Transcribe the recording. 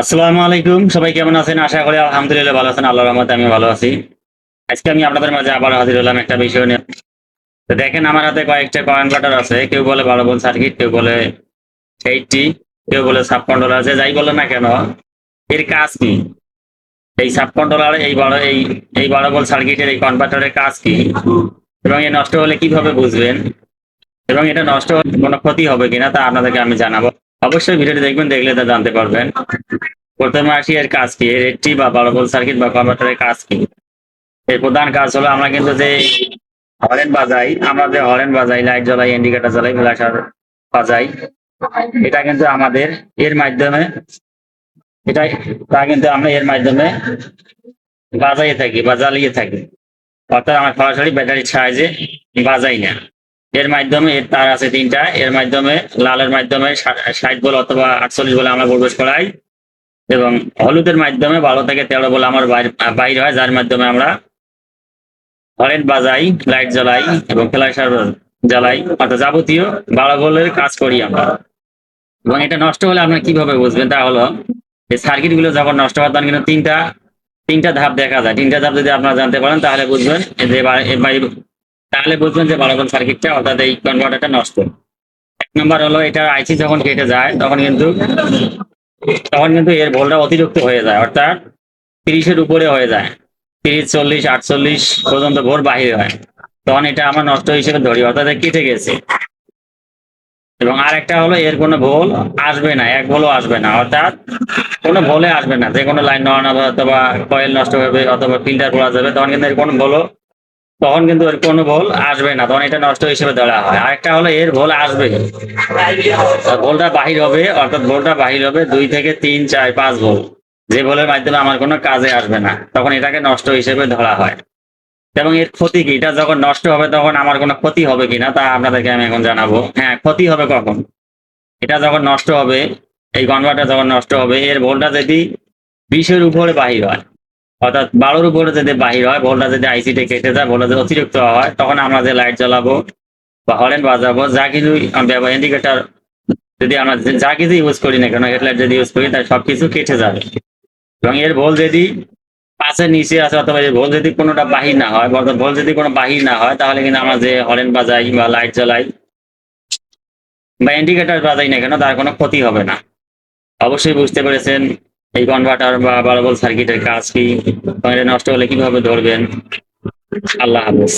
আসসালামু আলাইকুম। সবাই কেমন আছেন? আশা করি আলহামদুলিল্লাহ ভালো আছেন। আল্লাহর রহমতে আমি ভালো আছি। আজকে আমি আপনাদের মাঝে আবার হাজির হলাম একটা বিষয় নিয়ে। তো দেখেন, আমার হাতে কয়েকটা কনভার্টার আছে। কেউ বলে বারো বল সার্কিট কেউ বলে এইটটি কেউ বলে সাব কন্ট্রোলার আছে। যাই বলে না কেন, এর কাজ কি? এই সাব কন্ট্রোলার এই বড় এই এই বারো বল সার্কিটের এই কনভার্টারের কাজ কি? এবং এ নষ্ট হলে কীভাবে বুঝবেন? এবং এটা নষ্ট হলে কোনো ক্ষতি হবে কিনা তা আপনাদেরকে আমি জানাব। অবশ্যই ভিডিওটি দেখবেন, দেখলে তা জানতে পারবেন। প্রথমে আসি এর কাজ কি? এর একটি বা বারো ভোল্ট সার্কিট বা কনভার্টারের কাজ কি? এর প্রধান কাজ হলো আমরা কিন্তু যে হরেন বাজাই, আমরা যে হরেন বাজাই লাইট জ্বলাই ইন্ডিকেটর জ্বলাই ফ্ল্যাশার বাজাই, এটা কিন্তু আমাদের এর মাধ্যমে, এটা, তা কিন্তু আমরা এর মাধ্যমে বাজাইয়ে থাকি বা জ্বালিয়ে থাকি। অর্থাৎ আমরা সরাসরি ব্যাটারির সাহায্যে বাজাই না। এর মাধ্যমে এর তার আছে তিনটা। এর মাধ্যমে লালের মাধ্যমে ষাট বল অথবা আটচল্লিশ বলে আমরা প্রবেশ করাই। এবং হলুদের মাধ্যমে বারো থেকে তেরো বলে আমার বাইর হয়, যার মাধ্যমে আমরা হরেন বাজাই লাইট জ্বালাই এবং ফ্ল্যাশার জ্বালাই। অর্থাৎ যাবতীয় বারো বলের কাজ করি আমরা। এবং এটা নষ্ট হলে আপনারা কীভাবে বুঝবেন? তা হলো, এই সার্কিটগুলো যখন নষ্ট হয়, তখন কিন্তু তিনটা তিনটা ধাপ দেখা যায়। তিনটা ধাপ যদি আপনারা জানতে পারেন, তাহলে বুঝবেন যে তাহলে বুঝবেন যে বারো বল সার্কিটটা অর্থাৎ এই কনভার্টারটা নষ্ট এক নম্বর হলো, এটা আইসি যখন কেটে যায়, তখন কিন্তু তখন কিন্তু এর ভোল্টটা অতিরিক্ত হয়ে যায়, অর্থাৎ তিরিশের উপরে হয়ে যায়। তিরিশ, চল্লিশ, আটচল্লিশ পর্যন্ত ভোর বাহির হয়। তখন এটা আমার নষ্ট হিসেবে ধরি, অর্থাৎ কেটে গেছে। এবং আর একটা হলো, এর কোনো ভোল আসবে না, এক ভোলও আসবে না, অর্থাৎ কোনো ভোলে আসবে না। যে কোনো লাইন হবে অথবা কয়েল নষ্ট হবে, অথবা ফিল্টার পড়া যাবে, তখন কিন্তু এর কোনো ভোলও তখন কিন্তু এর কোনো ভোল আসবে না, তখন এটা নষ্ট হিসেবে ধরা হয়। আরেকটা হলো এর ভোল আসবে। ভোলটা বাহির হবে, অর্থাৎ ভোলটা বাহির হবে দুই থেকে তিন, চার, পাঁচ ভোল। যে ভোলের মাধ্যমে আমার কোনো কাজে আসবে না, তখন এটাকে নষ্ট হিসেবে ধরা হয়। এবং এর ক্ষতি কি? এটা যখন নষ্ট হবে, তখন আমার কোনো ক্ষতি হবে কিনা তা আপনাদেরকে আমি এখন জানাব। হ্যাঁ ক্ষতি হবে কখন? এটা যখন নষ্ট হবে, এই কনভার্টার যখন নষ্ট হবে, এর ভোলটা যদি বিশের উপরে বাহির হয় অর্থাৎ বারোর উপরে যদি বাহির হয় ভোল্টটা যদি আইসিতে কেটে যায় ভোল্টটা যদি অতিরিক্ত হয়, তখন আমরা যে লাইট জ্বালাবো বা হরেন বাজাবো, যা কিছু ব্যবহার ইন্ডিকেটার যদি আমরা যা কিছু ইউজ করি না কেন হেডলাইট যদি ইউজ করি, তার সবকিছু কেটে যাবে। এবং এর ভোল যদি পাশের নিচে আছে অথবা এর ভোল যদি কোনোটা বাহির না হয়, বা ভোল যদি কোনো বাহির না হয়, তাহলে কিন্তু আমরা যে হরেন বাজাই বা লাইট জ্বালাই বা ইন্ডিকেটার বাজাই না কেন, তার কোনো ক্ষতি হবে না। অবশ্যই বুঝতে পেরেছেন এই কনভার্টার বা বারবল সার্কিটের কাজ কি? নষ্ট হলে কীভাবে ধরবেন? আল্লাহ হাফেজ।